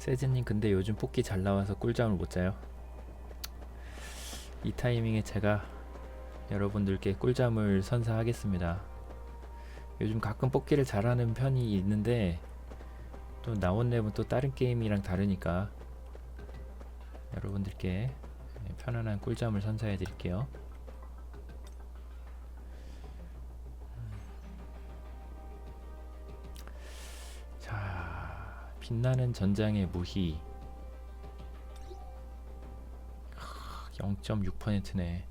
세즈님 근데 요즘 뽑기 잘 나와서 꿀잠을 못 자요. 이 타이밍에 제가 여러분들께 꿀잠을 선사하겠습니다. 요즘 가끔 뽑기를 잘하는 편이 있는데 또 나온 랩은 또 다른 게임이랑 다르니까 여러분들께 편안한 꿀잠을 선사해 드릴게요. 빛나는 전장의 무희 0.6%네.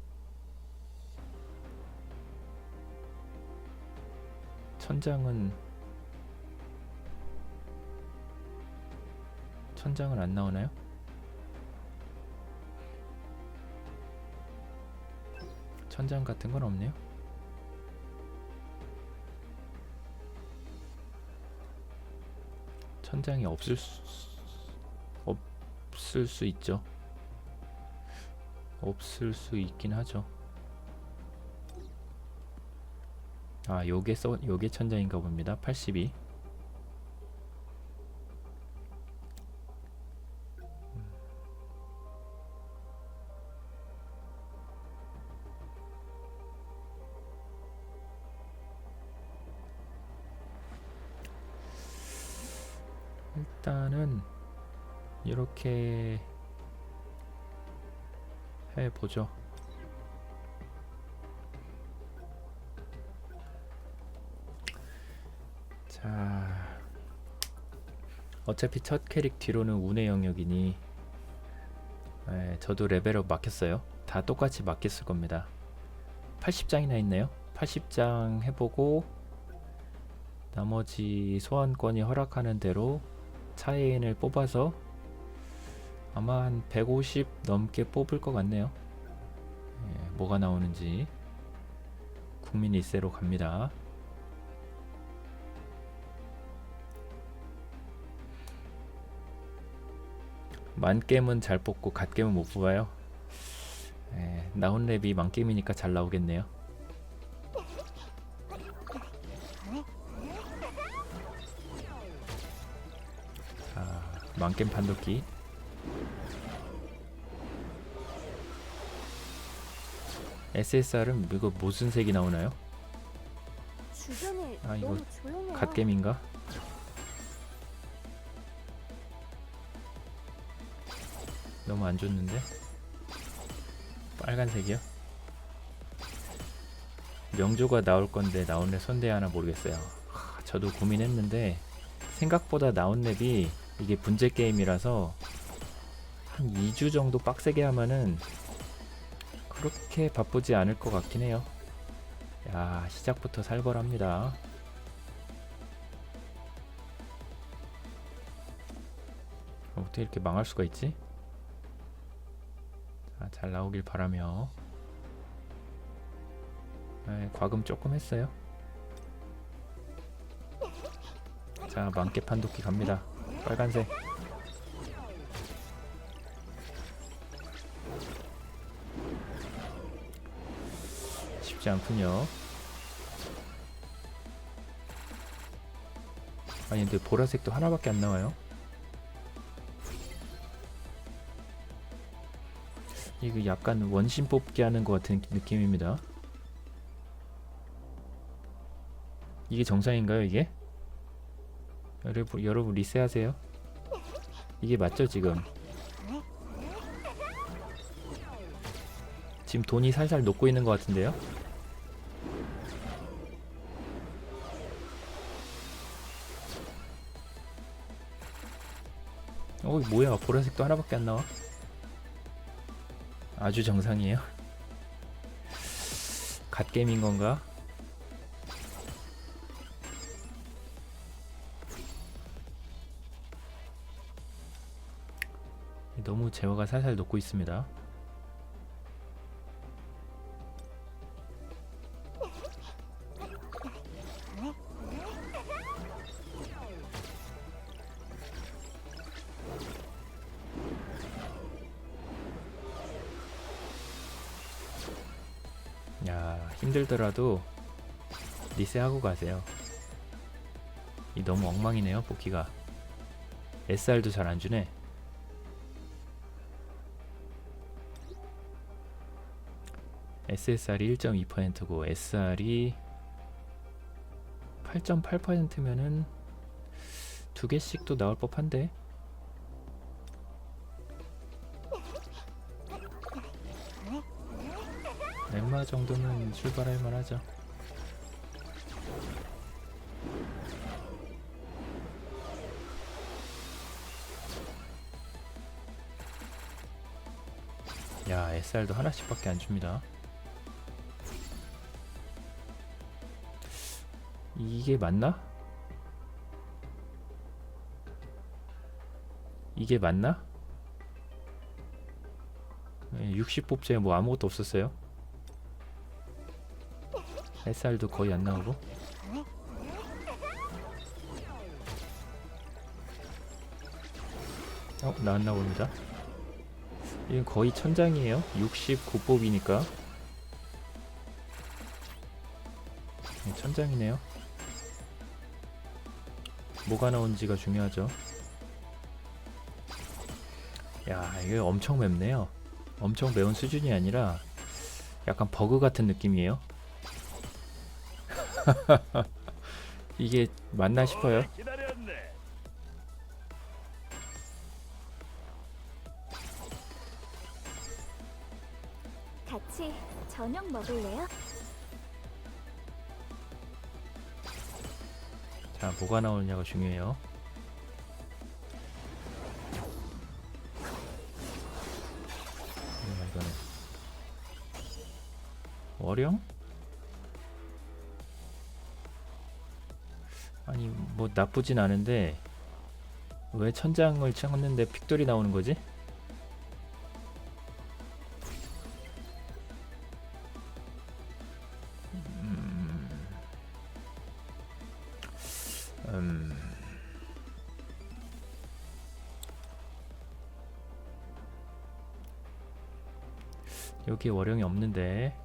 천장은 천장은 안 나오나요? 천장 같은 건 없네요. 천장이 없을 수 없을 수 있죠. 없을 수 있긴 하죠. 아, 요게 써 요게 천장인가 봅니다. 82. 일단은 이렇게 해 보죠. 자, 어차피 첫 캐릭 뒤로는 운의 영역이니 예, 저도 레벨업 막혔어요. 다 똑같이 막혔을 겁니다. 80장이나 있네요. 80장 해보고 나머지 소환권이 허락하는 대로 차이인을 뽑아서 아마 한 150 넘게 뽑을 것 같네요. 예, 뭐가 나오는지 국민 일세로 갑니다. 만겜은 잘 뽑고 갓겜은 못 뽑아요. 예, 나온 랩이 만겜이니까 잘 나오겠네요. 자, 만겜 판독기. SSR은 이거 무슨 색이 나오나요? 아, 이거. 갓겜인가? 너무 안 좋는데? 빨간색이요? 명조가 나올 건데 나온 랩 손대 하나 모르겠어요. 하, 저도 고민했는데 생각보다 나온 랩이 이게 분재 게임이라서 한 2주 정도 빡세게 하면은 그렇게 바쁘지 않을 것 같긴 해요. 야 시작부터 살벌합니다. 어떻게 이렇게 망할 수가 있지? 자, 잘 나오길 바라며. 네, 과금 조금 했어요. 자, 만개 판독기 갑니다. 빨간색. 쉽지 않군요. 아니 근데 보라색도 하나밖에 안 나와요. 이거 약간 원심 뽑기 하는 것 같은 느낌입니다. 이게 정상인가요, 이게? 여러분, 여러분 리셋하세요. 이게 맞죠, 지금? 지금 돈이 살살 녹고 있는 것 같은데요? 어, 뭐야? 보라색도 하나밖에 안 나와? 아주 정상이에요. 갓게임인 건가? 너무 제어가 살살 녹고 있습니다. 야 힘들더라도 리셋하고 가세요. 이 너무 엉망이네요 뽑기가. SR도 잘 안 주네. SSR이 1.2%고 SR이 8.8%면은 두 개씩도 나올 법한데. 렘마 정도는 출발할 만하죠. 야, SR도 하나씩밖에 안 줍니다. 이게 맞나? 이게 맞나? 60 뽑자에 뭐 아무것도 없었어요. SR도 거의 안 나오고. 어, 나왔나 봅니다. 이건 거의 천장이에요. 69뽑이니까. 네, 천장이네요. 뭐가 나온지가 중요하죠. 야, 이게 엄청 맵네요. 엄청 매운 수준이 아니라 약간 버그 같은 느낌이에요. 이게 맞나 싶어요. 같이 저녁 먹을래요? 자, 뭐가 나오느냐가 중요해요. 뭐야 이거는 월영? 아니 뭐 나쁘진 않은데 왜 천장을 찾는데 픽돌이 나오는 거지? 음. 여기 월영이 없는데.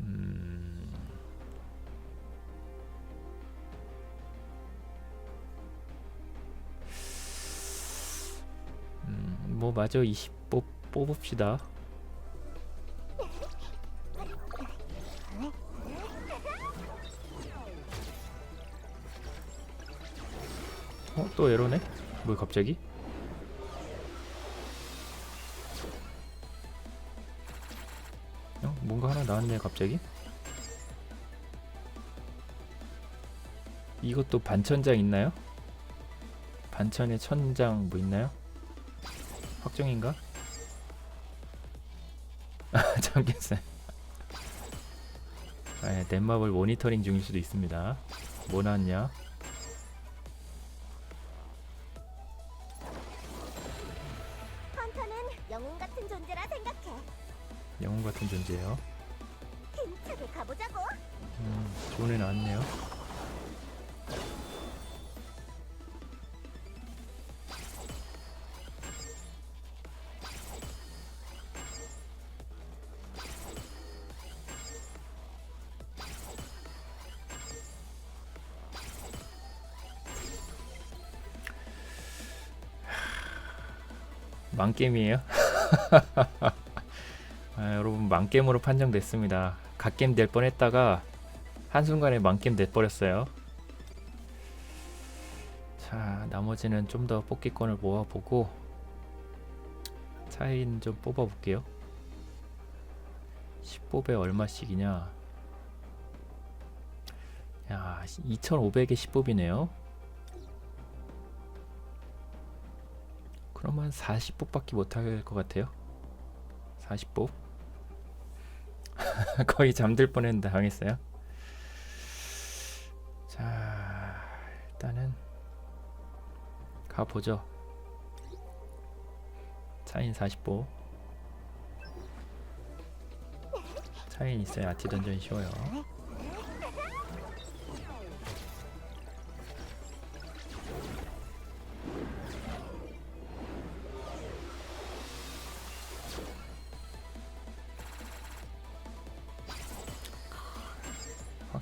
음. 음, 뭐 마저 20 뽑, 뽑읍시다. 어? 또 에러네? 뭐 갑자기? 어? 뭔가 하나 나왔네 갑자기? 이것도 반천장 있나요? 반천에 천장 뭐 있나요? 확정인가? 아 잠겼어요 아, 넷마블 모니터링 중일 수도 있습니다 뭐 나왔냐? 존재예요 힘차게 가보자고. 음, 좋은 애 나왔네요. 망게임이에요? 아, 여러분 망게임으로 판정됐습니다. 갓게임 될 뻔했다가 한순간에 망게임 돼버렸어요. 자 나머지는 좀 더 뽑기권을 모아보고 차인 좀 뽑아볼게요. 10뽑에 얼마씩이냐? 야 2,500에 10뽑이네요. 그러면 40뽑밖에 못할 것 같아요. 40뽑. 거의 잠들 뻔했는데 당했어요. 자, 일단은 가보죠. 차인 40보. 차인 있어요. 아티 던전 쉬워요.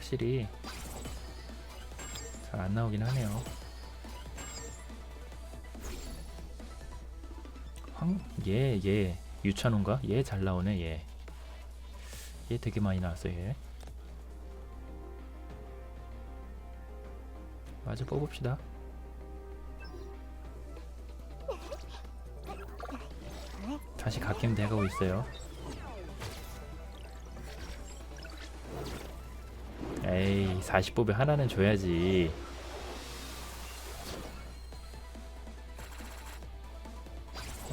확실히 잘 안 나오긴 하네요. 황, 얘, 얘, 유찬호인가? 얘잘 나오네, 얘. 얘 되게 많이 나왔어, 얘. 맞아, 뽑읍시다. 다시 갓김 돼가고 있어요. 에이, 40뽑에 하나는 줘야지.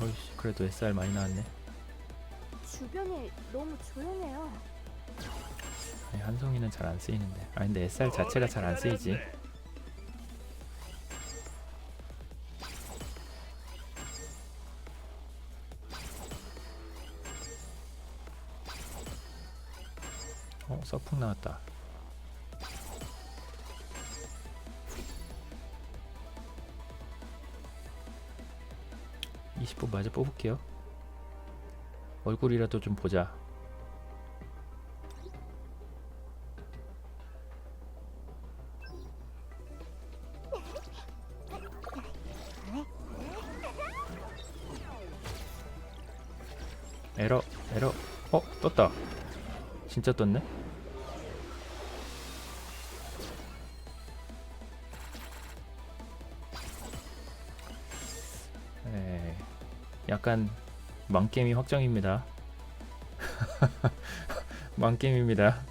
어이씨, 그래도 SR 많이 나왔네. 주변이 너무 조용해요. 아니, 한송이는 잘 안 쓰이는데. 아 근데 SR 자체가 잘 안 쓰이지. 어, 서풍 나왔다. (20분) 마저 뽑을게요. 얼굴이라도 좀 보자. 에러 에러. 어 떴다. 진짜 떴네 약간 망게임이 확정입니다. 망게임입니다.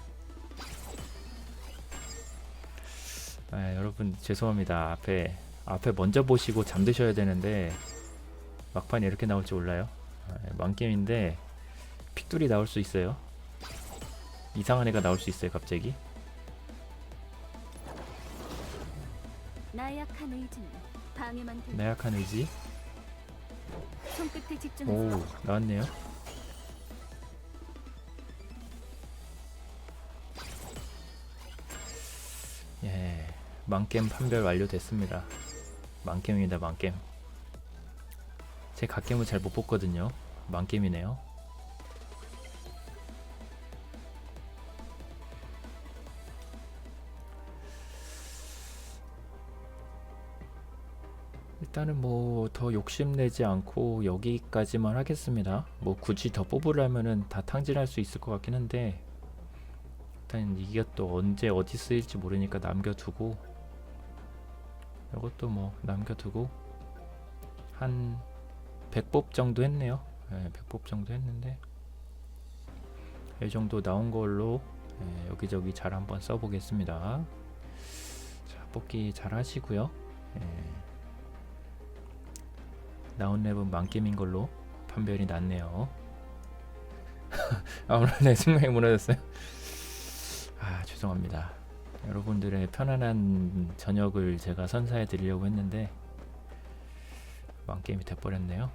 아, 여러분 죄송합니다. 앞에 앞에 먼저 보시고 잠드셔야 되는데 막판에 이렇게 나올 줄 몰라요. 아, 망게임인데 픽돌이 나올 수 있어요. 이상한 애가 나올 수 있어요, 갑자기. 나약한 의지 손끝에 집중해서 오, 나왔네요. 예, 망겜 판별 완료됐습니다. 망겜입니다, 망겜. 제 갓겜을 잘못 뽑거든요. 망겜이네요. 일단은 뭐 더 욕심내지 않고 여기까지만 하겠습니다. 뭐 굳이 더 뽑으려면은 다 탕진할 수 있을 것 같긴 한데 일단 이게 또 언제 어디 쓰일지 모르니까 남겨두고 이것도 뭐 남겨두고 한 100뽑 정도 했네요. 예, 100뽑 정도 했는데 이 정도 나온 걸로 예, 여기저기 잘 한번 써보겠습니다. 자, 뽑기 잘 하시고요. 예. 나온 랩은 만겜인 걸로 판별이 났네요. 아 오늘 내 생각이 무너졌어요. 아 죄송합니다. 여러분들의 편안한 저녁을 제가 선사해 드리려고 했는데 만게임이 돼버렸네요.